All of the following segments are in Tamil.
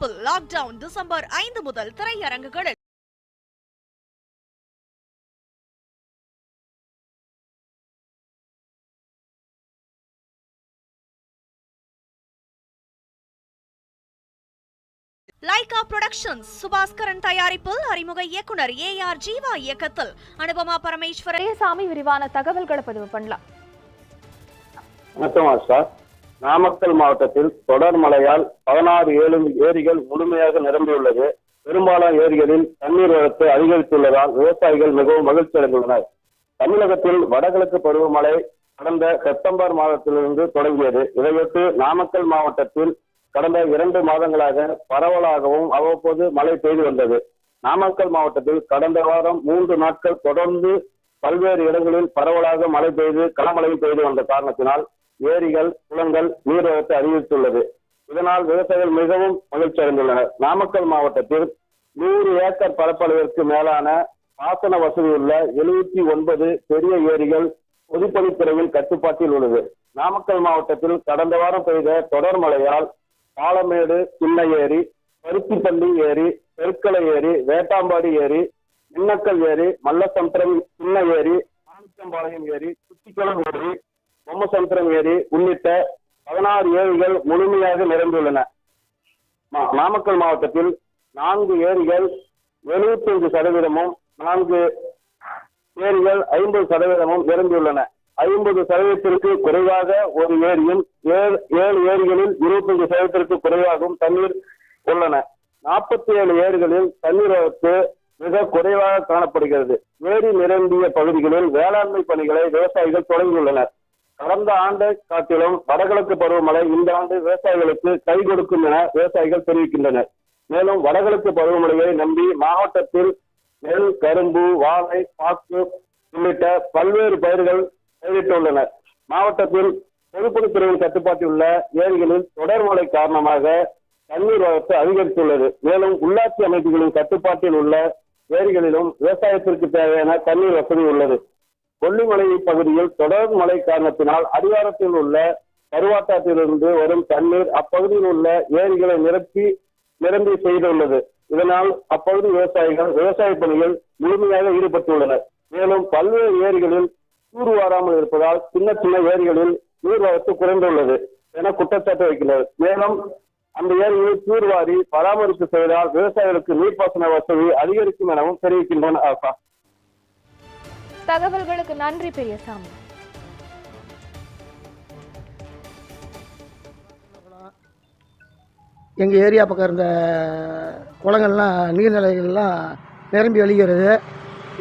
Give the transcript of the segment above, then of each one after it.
தயாரிப்பில் லாக்டவுன் டிசம்பர் ஐந்து முதல் திரையரங்குகளில் லைகா புரொடக்ஷன்ஸ் சுபாஸ்கரன் தயாரிப்பில் அறிமுக இயக்குனர் ஏ ஆர் ஜீவா இயக்கத்தில். அனுபமா பரமேஸ்வரன். பெரியசாமி விரிவான தகவல்களை பதிவு பண்ணலாம். நாமக்கல் மாவட்டத்தில் தொடர் மழையால் பதினாறு ஏழு ஏரிகள் முழுமையாக நிரம்பியுள்ளது. பெரும்பாலான ஏரிகளில் தண்ணீர் வரத்து அதிகரித்துள்ளதால் விவசாயிகள் மிகவும் மகிழ்ச்சி அடைந்துள்ளனர். தமிழகத்தில் வடகிழக்கு பருவமழை கடந்த செப்டம்பர் மாதத்திலிருந்து தொடங்கியது. இதையொட்டு நாமக்கல் மாவட்டத்தில் கடந்த இரண்டு மாதங்களாக பரவலாகவும் அவ்வப்போது மழை பெய்து வந்தது. நாமக்கல் மாவட்டத்தில் கடந்த வாரம் மூன்று நாட்கள் தொடர்ந்து பல்வேறு இடங்களில் பரவலாக மழை பெய்து கனமழை பெய்து வந்த காரணத்தினால் ஏரிகள் குளங்கள் நீர்வரத்து அதிகரித்துள்ளது இதனால் விவசாயிகள் மிகவும் மகிழ்ச்சி அடைந்துள்ளனர். நாமக்கல் மாவட்டத்தில் நூறு ஏக்கர் பரப்பளவிற்கு மேலான பாசன வசதி உள்ள எழுபத்தி ஒன்பது பெரிய ஏரிகள் பொதுப்பணித்துறையில் கட்டுப்பாட்டில் உள்ளது. நாமக்கல் மாவட்டத்தில் கடந்த வாரம் பெய்த தொடர் மழையால் பாலமேடு சின்ன ஏரி பருத்திப்பள்ளி ஏரி பெருக்கலை ஏரி வேட்டாம்பாடி ஏரி மின்னக்கல் ஏரி மல்லசமுத்திரம் சின்ன ஏரி மாணிக்கம்பாளையம் ஏரி குட்டிக்குளம் ஏரி பொம்மசமுத்திரம் ஏரி உள்ளிட்ட பதினாறு ஏரிகள் முழுமையாக நிரம்பியுள்ளன மா- நாமக்கல் மாவட்டத்தில் நான்கு ஏரிகள் எழுபத்தஞ்சு சதவீதமும் நான்கு ஏரிகள் ஐம்பது சதவீதமும் நிரம்பியுள்ளன ஐம்பது சதவீதத்திற்கு குறைவாக ஒரு ஏரியும் ஏழு ஏழு ஏரிகளில் இருபத்தஞ்சு சதவீதத்திற்கு குறைவாகவும் தண்ணீர் உள்ளன. நாற்பத்தி ஏழு ஏரிகளில் தண்ணீர் வரத்து மிக குறைவாக காணப்படுகிறது. ஏரி நிரம்பிய பகுதிகளில் வேளாண்மை பணிகளை விவசாயிகள் தொடங்கியுள்ளனர். கடந்த ஆண்டு காட்டிலும் வடகிழக்கு பருவமழை இந்த ஆண்டு விவசாயிகளுக்கு கை கொடுக்கும் என விவசாயிகள் தெரிவிக்கின்றனர். மேலும் வடகிழக்கு பருவமழையை நம்பி மாவட்டத்தில் நெல் கரும்பு வாழை பாக்கு உள்ளிட்ட பல்வேறு பயிர்கள் பயிரிட்டுள்ளனர் மாவட்டத்தில் பொதுப்பணித்துறையின் கட்டுப்பாட்டில் உள்ள ஏரிகளில் தொடர் மழை காரணமாக தண்ணீர் வரத்து அதிகரித்துள்ளது. மேலும் உள்ளாட்சி அமைப்புகளின் கட்டுப்பாட்டில் உள்ள ஏரிகளிலும் விவசாயத்திற்கு தேவையான தண்ணீர் வசதி உள்ளது. கொல்லிமலை பகுதியில் தொடர் மழை காரணத்தினால் அடிவாரத்தில் உள்ள கருவாட்டத்திலிருந்து வரும் தண்ணீர் அப்பகுதியில் உள்ள ஏரிகளை நிரப்பி நிரம்பி செய்துள்ளது. இதனால் அப்பகுதி விவசாயிகள் விவசாய பணியில் முழுமையாக ஈடுபட்டுள்ளனர். மேலும் பல்வேறு ஏரிகளில் தூர்வாராமல் இருப்பதால் சின்ன சின்ன ஏரிகளில் நீர்வரத்து குறைந்துள்ளது என குற்றச்சாட்டு வைக்கிறது மேலும் அந்த ஏரியை தூர்வாரி பராமரிப்பு செய்தால் விவசாயிகளுக்கு நீர்ப்பாசன வசதி அதிகரிக்கும் எனவும் தெரிவிக்கின்றனர் ஆசா தகவல்களுக்கு நன்றி பெரியசாமி. எங்கள் ஏரியா பக்கம் இருந்த குளங்கள்லாம் நீர்நிலைகள்லாம் நிரம்பி வழிகிறது.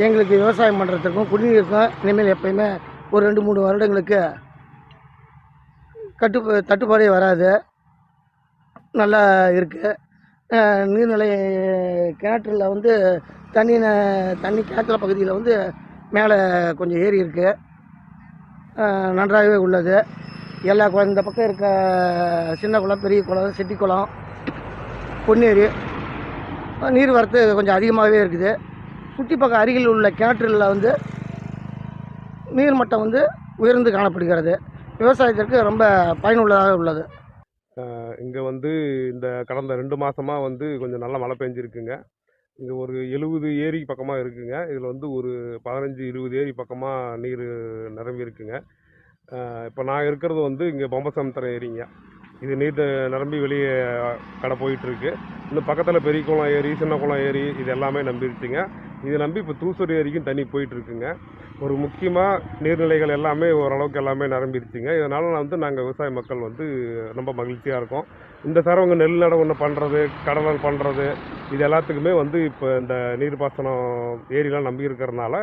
எங்களுக்கு விவசாயம் பண்ணுறதுக்கும் குடிநீருக்கும் இனிமேல் எப்பயுமே ஒரு ரெண்டு மூணு வருடங்களுக்கு கட்டு தட்டுப்பாடே வராது. நல்லா இருக்குது நீர்நிலை கிணற்றில் வந்து தண்ணி தண்ணி கிணற்றுல பகுதியில் வந்து மேலே கொஞ்சம் ஏரி இருக்குது நன்றாகவே உள்ளது. எல்லா குளம் இந்த பக்கம் இருக்க சின்ன குளம் பெரிய குளம் செட்டி குளம் பொன்னேரி நீர் வரத்து கொஞ்சம் அதிகமாகவே இருக்குது. சுற்றி பக்கம் அருகில் உள்ள கிணற்றுகளில் வந்து நீர்மட்டம் வந்து உயர்ந்து காணப்படுகிறது. விவசாயத்திற்கு ரொம்ப பயனுள்ளதாக உள்ளது. இங்கே வந்து இந்த கடந்த ரெண்டு மாதமாக வந்து கொஞ்சம் நல்ல மழை பெஞ்சிருக்குங்க. இங்கே ஒரு எழுபது ஏரி பக்கமாக இருக்குங்க. இதில் வந்து ஒரு பதினஞ்சு இருபது ஏரி பக்கமாக நீர் நிரம்பி இருக்குங்க. இப்போ நான் இருக்கிறது வந்து இங்கே பொம்பசமுத்திரம் ஏரிங்க. இது நீர் நிரம்பி வெளியே கடை போயிட்டுருக்கு இன்னும் பக்கத்தில் பெரிய குளம் ஏரி சின்ன குளம் ஏரி இது எல்லாமே நம்பிருச்சுங்க இதை நம்பி இப்போ தூசூர் ஏரிக்கும் தண்ணி போயிட்டுருக்குங்க. ஒரு முக்கியமாக நீர்நிலைகள் எல்லாமே ஓரளவுக்கு எல்லாமே நிரம்பிருச்சுங்க இதனால் நான் வந்து நாங்கள் விவசாய மக்கள் வந்து ரொம்ப மகிழ்ச்சியாக இருக்கோம். இந்த தரவங்க நெல் நட ஒன்று பண்ணுறது கடலல் பண்ணுறது இது எல்லாத்துக்குமே வந்து இப்போ இந்த நீர்ப்பாசனம் ஏரியெலாம் நம்பி இருக்கிறதுனால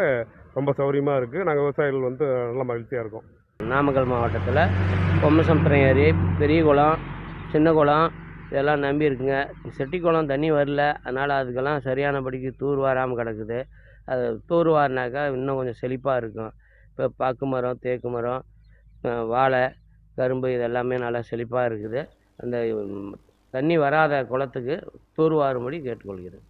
ரொம்ப சௌகரியமாக இருக்குது நாங்கள் விவசாயிகள் வந்து நல்லா மகிழ்ச்சியாக இருக்கோம். நாமக்கல் மாவட்டத்தில் பொம்மசம்பரம் ஏரி பெரிய குளம் சின்ன குளம் இதெல்லாம் நம்பி இருக்குங்க செட்டி குளம் தண்ணி வரல. அதனால் அதுக்கெல்லாம் சரியானபடிக்கு தூர் வாராமல் கிடக்குது. அது தூர் வாரினாக்கா இன்னும் கொஞ்சம் செழிப்பாக இருக்கும். இப்போ பாக்கு மரம் தேக்கு மரம் வாழை கரும்பு இதெல்லாமே நல்லா செழிப்பாக இருக்குது. அந்த தண்ணி வராத குளத்துக்கு தூர் வாரும்படி கேட்டுக்கொள்கிறேன்.